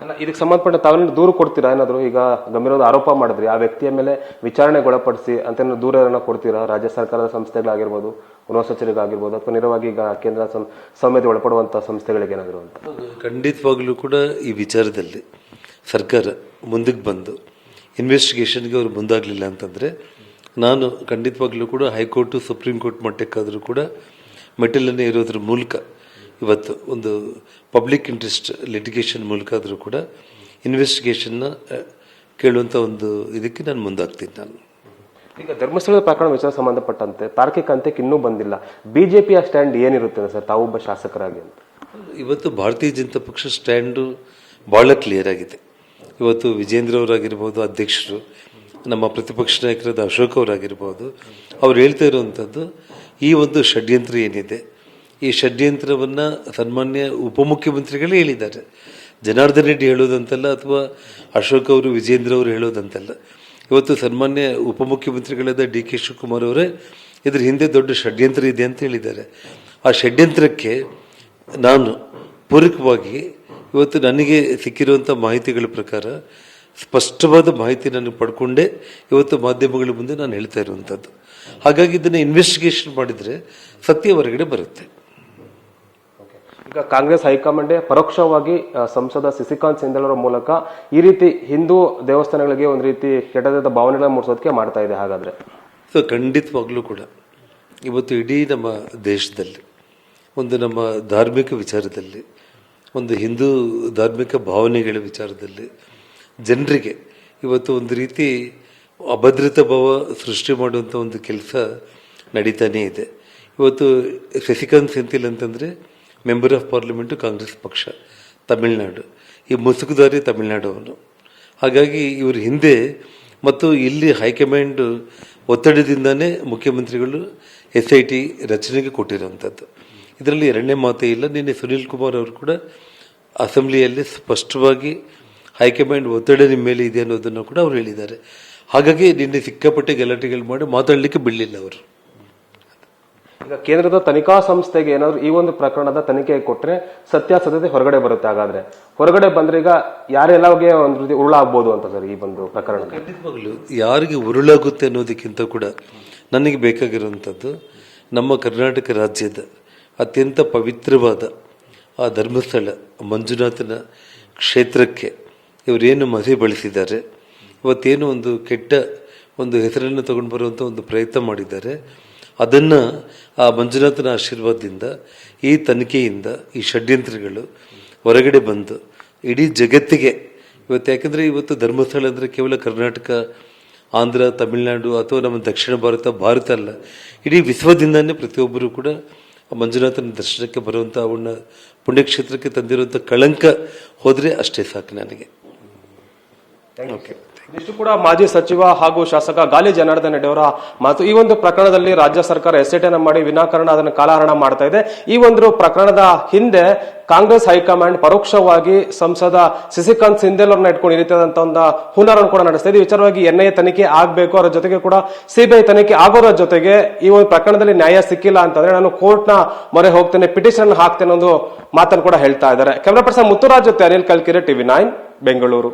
ಅಲ್ಲ, ಇದಕ್ಕೆ ಸಂಬಂಧಪಟ್ಟ ತಾವೇನು ದೂರು ಕೊಡ್ತೀರಾ? ಏನಾದರೂ ಈಗ ಗಂಭೀರವಾದ ಆರೋಪ ಮಾಡಿದ್ರಿ. ಆ ವ್ಯಕ್ತಿಯ ಮೇಲೆ ವಿಚಾರಣೆಗೊಳಪಡಿಸಿ ಅಂತ ದೂರ ಏನೋ ಕೊಡ್ತೀರಾ? ರಾಜ್ಯ ಸರ್ಕಾರದ ಸಂಸ್ಥೆಗಳಾಗಿರ್ಬೋದು, ಗೃಹ ಸಚಿವರಿಗಾಗಿರ್ಬೋದು, ಅಥವಾ ನೇರವಾಗಿ ಈಗ ಕೇಂದ್ರ ಸಂ- ಸಂಹಿತೆ ಒಳಪಡುವಂತ ಸಂಸ್ಥೆಗಳಿಗೆ ಏನಾದರೂ ಅಂತ? ಖಂಡಿತವಾಗ್ಲೂ ಕೂಡ ಈ ವಿಚಾರದಲ್ಲಿ ಸರ್ಕಾರ ಮುಂದಕ್ಕೆ ಬಂದು ಇನ್ವೆಸ್ಟಿಗೇಷನ್ಗೆ ಅವರು ಮುಂದಾಗಲಿಲ್ಲ ಅಂತಂದರೆ ನಾನು ಖಂಡಿತವಾಗ್ಲೂ ಕೂಡ ಹೈಕೋರ್ಟು, ಸುಪ್ರೀಂ ಕೋರ್ಟ್ ಮಟ್ಟಕ್ಕಾದರೂ ಕೂಡ ಮೆಟಲನ್ನೇ ಇರೋದ್ರ ಮೂಲಕ ಇವತ್ತು ಒಂದು ಪಬ್ಲಿಕ್ ಇಂಟ್ರೆಸ್ಟ್ ಲಿಟಿಗೇಷನ್ ಮೂಲಕ ಆದರೂ ಕೂಡ ಇನ್ವೆಸ್ಟಿಗೇಷನ್ನ ಕೇಳುವಂಥ ಒಂದು ಇದಕ್ಕೆ ನಾನು ಮುಂದಾಗ್ತೀನಿ ನಾನು. ಈಗ ಧರ್ಮಸ್ಥಳದ ಪ್ರಕರಣ ವಿಚಾರ ಸಂಬಂಧಪಟ್ಟಂತೆ ತಾರ್ಕಿಕ ಅಂತ್ಯಕ್ಕೆ ಇನ್ನೂ ಬಂದಿಲ್ಲ. ಬಿಜೆಪಿಯ ಸ್ಟ್ಯಾಂಡ್ ಏನಿರುತ್ತೆ ಸರ್? ತಾವೊಬ್ಬ ಶಾಸಕರಾಗಿ ಅಂತ. ಇವತ್ತು ಭಾರತೀಯ ಜನತಾ ಪಕ್ಷ ಸ್ಟ್ಯಾಂಡು ಭಾಳ ಕ್ಲಿಯರ್ ಆಗಿದೆ. ಇವತ್ತು ವಿಜೇಂದ್ರ ಅವರಾಗಿರ್ಬೋದು ಅಧ್ಯಕ್ಷರು ನಮ್ಮ ಪ್ರತಿಪಕ್ಷ ನಾಯಕರಾದ ಅಶೋಕ್ ಅವರಾಗಿರ್ಬೋದು ಅವ್ರು ಹೇಳ್ತಾ ಇರುವಂಥದ್ದು ಈ ಒಂದು ಷಡ್ಯಂತ್ರ ಏನಿದೆ ಈ ಷಡ್ಯಂತ್ರವನ್ನು ಸನ್ಮಾನ್ಯ ಉಪಮುಖ್ಯಮಂತ್ರಿಗಳೇ ಹೇಳಿದ್ದಾರೆ. ಜನಾರ್ದನ್ ರೆಡ್ಡಿ ಹೇಳೋದಂತಲ್ಲ ಅಥವಾ ಅಶೋಕ್ ಅವರು, ವಿಜೇಂದ್ರ ಅವರು ಹೇಳೋದಂತಲ್ಲ. ಇವತ್ತು ಸನ್ಮಾನ್ಯ ಉಪಮುಖ್ಯಮಂತ್ರಿಗಳಾದ ಡಿ ಕೆ ಶಿವಕುಮಾರ್ ಅವರೇ ಇದ್ರ ಹಿಂದೆ ದೊಡ್ಡ ಷಡ್ಯಂತ್ರ ಇದೆ ಅಂತ ಹೇಳಿದ್ದಾರೆ. ಆ ಷಡ್ಯಂತ್ರಕ್ಕೆ ನಾನು ಪೂರಕವಾಗಿ ಇವತ್ತು ನನಗೆ ಸಿಕ್ಕಿರುವಂಥ ಮಾಹಿತಿಗಳ ಪ್ರಕಾರ ಸ್ಪಷ್ಟವಾದ ಮಾಹಿತಿ ನಾನು ಪಡ್ಕೊಂಡೇ. ಇವತ್ತು ಮಾಧ್ಯಮಗಳ ಮುಂದೆ ನಾನು ಹೇಳ್ತಾ ಇರುವಂಥದ್ದು ಹಾಗಾಗಿ ಇದನ್ನು ಇನ್ವೆಸ್ಟಿಗೇಷನ್ ಮಾಡಿದರೆ ಸತ್ಯ ಹೊರಗಡೆ ಬರುತ್ತೆ. ಕಾಂಗ್ರೆಸ್ ಹೈಕಮಾಂಡ್ ಪರೋಕ್ಷವಾಗಿ ಸಂಸದ ಸಿಸಿಕಾಂತ್ ಸಿಂಧಲ್ ಮೂಲಕ ಈ ರೀತಿ ಹಿಂದೂ ದೇವಸ್ಥಾನಗಳಿಗೆ ಒಂದು ರೀತಿ ಕೆಟ್ಟದಾದ ಭಾವನೆಗಳನ್ನ ಮೂಡಿಸೋದಕ್ಕೆ ಮಾಡ್ತಾ ಇದೆ ಹಾಗಾದ್ರೆ. ಸೊ ಖಂಡಿತವಾಗ್ಲೂ ಕೂಡ ಇವತ್ತು ಇಡೀ ನಮ್ಮ ದೇಶದಲ್ಲಿ, ಒಂದು ನಮ್ಮ ಧಾರ್ಮಿಕ ವಿಚಾರದಲ್ಲಿ, ಒಂದು ಹಿಂದೂ ಧಾರ್ಮಿಕ ಭಾವನೆಗಳ ವಿಚಾರದಲ್ಲಿ ಜನರಿಗೆ ಇವತ್ತು ಒಂದು ರೀತಿ ಅಭದ್ರತಾ ಭಾವ ಸೃಷ್ಟಿ ಮಾಡುವಂಥ ಒಂದು ಕೆಲಸ ನಡೀತಾನೇ ಇದೆ. ಇವತ್ತು ಶಶಿಕಾಂತ್ ಸೆಂಥಿಲ್ ಅಂತಂದರೆ ಮೆಂಬರ್ ಆಫ್ ಪಾರ್ಲಿಮೆಂಟು ಕಾಂಗ್ರೆಸ್ ಪಕ್ಷ, ತಮಿಳುನಾಡು. ಈ ಮುಸುಕುದಾರಿ ತಮಿಳುನಾಡು ಹಾಗಾಗಿ ಇವ್ರ ಹಿಂದೆ ಮತ್ತು ಇಲ್ಲಿ ಹೈಕಮಾಂಡ್ ಒತ್ತಡದಿಂದನೇ ಮುಖ್ಯಮಂತ್ರಿಗಳು ಎಸ್ ಐ ಟಿ ರಚನೆಗೆ ಕೊಟ್ಟಿರುವಂಥದ್ದು. ಇದರಲ್ಲಿ ಎರಡನೇ ಮಾತೇ ಇಲ್ಲ. ನಿನ್ನೆ ಸುನೀಲ್ ಕುಮಾರ್ ಅವರು ಕೂಡ ಅಸೆಂಬ್ಲಿಯಲ್ಲಿ ಸ್ಪಷ್ಟವಾಗಿ ಹೈಕಮಾಂಡ್ ಒತ್ತಡ ನಿಮ್ಮ ಮೇಲೆ ಇದೆ ಅನ್ನೋದನ್ನು ಕೂಡ ಅವರು ಹೇಳಿದ್ದಾರೆ. ಹಾಗಾಗಿ ನಿನ್ನೆ ಸಿಕ್ಕಾಪಟ್ಟೆ ಗಲಾಟೆಗಳು ಮಾಡಿ ಮಾತಾಡಲಿಕ್ಕೆ ಬಿಡಲಿಲ್ಲ ಅವರು. ಈಗ ಕೇಂದ್ರದ ತನಿಖಾ ಸಂಸ್ಥೆಗೆ ಏನಾದ್ರು ಈ ಒಂದು ಪ್ರಕರಣದ ತನಿಖೆ ಕೊಟ್ರೆ ಸತ್ಯಾಸತ್ಯತೆ ಹೊರಗಡೆ ಬರುತ್ತೆ ಹಾಗಾದ್ರೆ. ಹೊರಗಡೆ ಬಂದ್ರೆ ಈಗ ಯಾರೆಲ್ಲಗೆ ಒಂದು ಉರುಳಾಗ್ಬೋದು ಅಂತ ಸರ್ ಈ ಒಂದು ಪ್ರಕರಣ ಯಾರಿಗೆ ಉರುಳಾಗುತ್ತೆ ಅನ್ನೋದಕ್ಕಿಂತ ಕೂಡ ನನಗೆ ಬೇಕಾಗಿರುವಂಥದ್ದು ನಮ್ಮ ಕರ್ನಾಟಕ ರಾಜ್ಯದ ಅತ್ಯಂತ ಪವಿತ್ರವಾದ ಆ ಧರ್ಮಸ್ಥಳ ಮಂಜುನಾಥನ ಕ್ಷೇತ್ರಕ್ಕೆ ಇವರೇನು ಮಸಿ ಬಳಸಿದ್ದಾರೆ ಇವತ್ತೇನು ಒಂದು ಕೆಟ್ಟ ಒಂದು ಹೆಸರನ್ನು ತಗೊಂಡು ಬರುವಂಥ ಒಂದು ಪ್ರಯತ್ನ ಮಾಡಿದ್ದಾರೆ ಅದನ್ನು ಆ ಮಂಜುನಾಥನ ಆಶೀರ್ವಾದದಿಂದ ಈ ತನಿಖೆಯಿಂದ ಈ ಷಡ್ಯಂತ್ರಗಳು ಹೊರಗಡೆ ಬಂದು ಇಡೀ ಜಗತ್ತಿಗೆ ಇವತ್ತು ಯಾಕಂದರೆ ಇವತ್ತು ಧರ್ಮಸ್ಥಳ ಅಂದರೆ ಕೇವಲ ಕರ್ನಾಟಕ ಆಂಧ್ರ ತಮಿಳುನಾಡು ಅಥವಾ ನಮ್ಮ ದಕ್ಷಿಣ ಭಾರತ ಭಾರತ ಅಲ್ಲ. ಇಡೀ ವಿಶ್ವದಿಂದನೇ ಪ್ರತಿಯೊಬ್ಬರೂ ಕೂಡ ಆ ಮಂಜುನಾಥನ ದರ್ಶನಕ್ಕೆ ಬರುವಂಥ ಅವನ್ನ ಪುಣ್ಯಕ್ಷೇತ್ರಕ್ಕೆ ತಂದಿರುವಂಥ ಕಳಂಕ ಹೋದರೆ ಅಷ್ಟೇ ಸಾಕು ನನಗೆ. ಓಕೆ ಇದಿಷ್ಟು ಕೂಡ ಮಾಜಿ ಸಚಿವ ಹಾಗೂ ಶಾಸಕ ಗಾಲಿ ಜನಾರ್ದನ್ ರೆಡ್ಡಿ ಅವರ ಮಾತು. ಈ ಒಂದು ಪ್ರಕರಣದಲ್ಲಿ ರಾಜ್ಯ ಸರ್ಕಾರ ಎಸ್ಐಟಿಯನ್ನು ಮಾಡಿ ವಿನಾಕಾರಣ ಅದನ್ನು ಕಾಲಹರಣ ಮಾಡ್ತಾ ಇದೆ. ಈ ಒಂದು ಪ್ರಕರಣದ ಹಿಂದೆ ಕಾಂಗ್ರೆಸ್ ಹೈಕಮಾಂಡ್ ಪರೋಕ್ಷವಾಗಿ ಸಂಸದ ಶಶಿಕಾಂತ್ ಸಿಂಧೆಲ್ ಅವ್ರನ್ನ ಇಟ್ಕೊಂಡು ಈ ಒಂದು ಹುನರನ್ನು ಕೂಡ ನಡೆಸ್ತಾ ಇದೆ. ವಿಚಾರವಾಗಿ ಎನ್ಐಎ ತನಿಖೆ ಆಗಬೇಕು, ಅವರ ಜೊತೆಗೆ ಕೂಡ ಸಿಬಿಐ ತನಿಖೆ ಆಗೋರ ಜೊತೆಗೆ ಈ ಒಂದು ಪ್ರಕರಣದಲ್ಲಿ ನ್ಯಾಯ ಸಿಕ್ಕಿಲ್ಲ ಅಂತಂದ್ರೆ ನಾನು ಕೋರ್ಟ್ನ ಮೊರೆ ಹೋಗ್ತೇನೆ ಪಿಟಿಷನ್ ಹಾಕ್ತೇನೆ ಒಂದು ಮಾತನ್ನು ಕೂಡ ಹೇಳ್ತಾ ಇದ್ದಾರೆ. ಕ್ಯಾಮ್ರಾ ಪರ್ಸನ್ ಮುತ್ತುರಾಜ್ ಜೊತೆ ಅನಿಲ್ ಕಲ್ಕಿರೆ, ಟಿವಿ ನೈನ್, ಬೆಂಗಳೂರು.